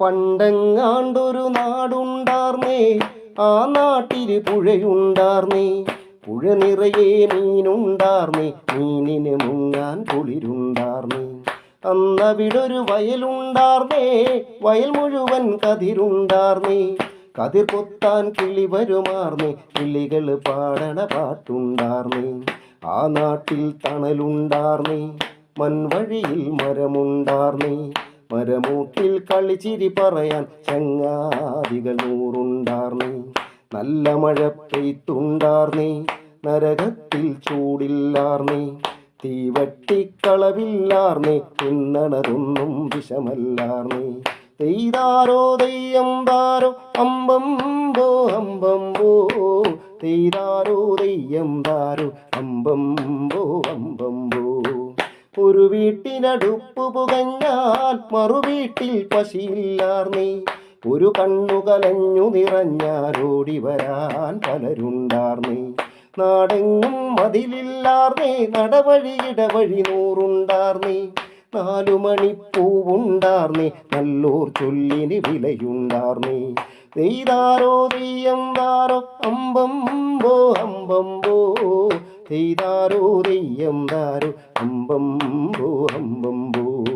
പണ്ടെങ്ങാണ്ടൊരു നാടുണ്ടാർന്നേ ആ നാട്ടിൽ പുഴയുണ്ടാർന്നേ പുഴ നിറയെ മീനുണ്ടാർന്നേ മീനിന് മുങ്ങാൻ കുളിരുണ്ടാർന്നേ. അന്നവിടൊരു വയലുണ്ടാർന്നേ വയൽ മുഴുവൻ കതിരുണ്ടാർന്നേ. കതിർ കൊത്താൻ കിളി വരുമാർന്നേ കിളികൾ പാടണ പാട്ടുണ്ടാർന്നേ. ആ നാട്ടിൽ തണലുണ്ടാർന്നേ മൺവഴിയിൽ മരമുണ്ടാർന്നേ. മരമൂട്ടിൽ കളിച്ചിരി പറയാൻ ചങ്ങാതികൾ നൂറുണ്ടാർന്നേ. നല്ല മഴ പെയ്ത്തുണ്ടാർന്നേ. നരകത്തിൽ ചൂടില്ലാർന്നേ. തീവട്ടിക്കളവില്ലാർന്നേ. തിന്നണതൊന്നും വിഷമല്ലാർന്നേ. തെയ്താരോ തെയ്യം താരോ അമ്പമ്പോ അമ്പമ്പോ തെയ്താരോ തെയ്യം താരോ അമ്പമ്പോ അമ്പമ്പോ ഒരു വീട്ടിനടുപ്പ് പുകഞ്ഞാൽ മറുവീട്ടിൽ പശിയില്ലാർന്നേ. ഒരു കണ്ണുകലഞ്ഞു നിറഞ്ഞാരോടി വരാൻ പലരുണ്ടാർ നീ നാടെങ്ങും നാടെങ്ങും നീ നടവഴി ഇടവഴി നീ നാലു മണിപ്പൂവുണ്ടാർന്നേ നല്ലൂർ ചൊല്ലിന് വിലയുണ്ടാർ നീ നെയ്താരോ തീയം താരോ അമ്പമ്പോ അമ്പമ്പോ തെയ്താരോ തെയ്യം താരോ? അമ്പമ്പോ അമ്പമ്പോ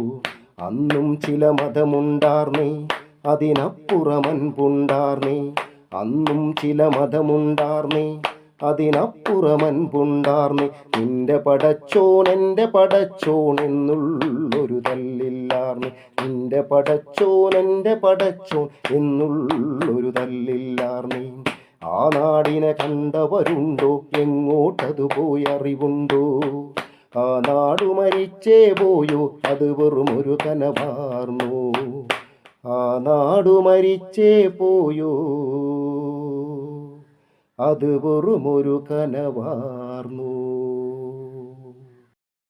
അന്നും ചില മതമുണ്ടാർന്നേ അതിനപ്പുറമൻപുണ്ടാർന്നേ അന്നും ചില മതമുണ്ടാർന്നേ അതിനപ്പുറമൻപുണ്ടാർന്നേ നിന്റെ പടച്ചോൺ എന്റെ പടച്ചോൺ എന്നുള്ളൊരു തല്ലില്ലാർന്നേ. നിന്റെ പടച്ചോൻ എന്റെ പടച്ചോൺ എന്നുള്ളൊരു തല്ലില്ലാർന്നേ. ആ നാടിനെ കണ്ടവരുണ്ടോ? എങ്ങോട്ടതു പോയി അറിവുണ്ടോ? ആ നാടു മരിച്ചേ പോയോ? അത് വെറും ഒരു കനവാർന്നു. ആ നാടു മരിച്ചേ പോയോ? അത് വെറുമൊരു കനവാർന്നു.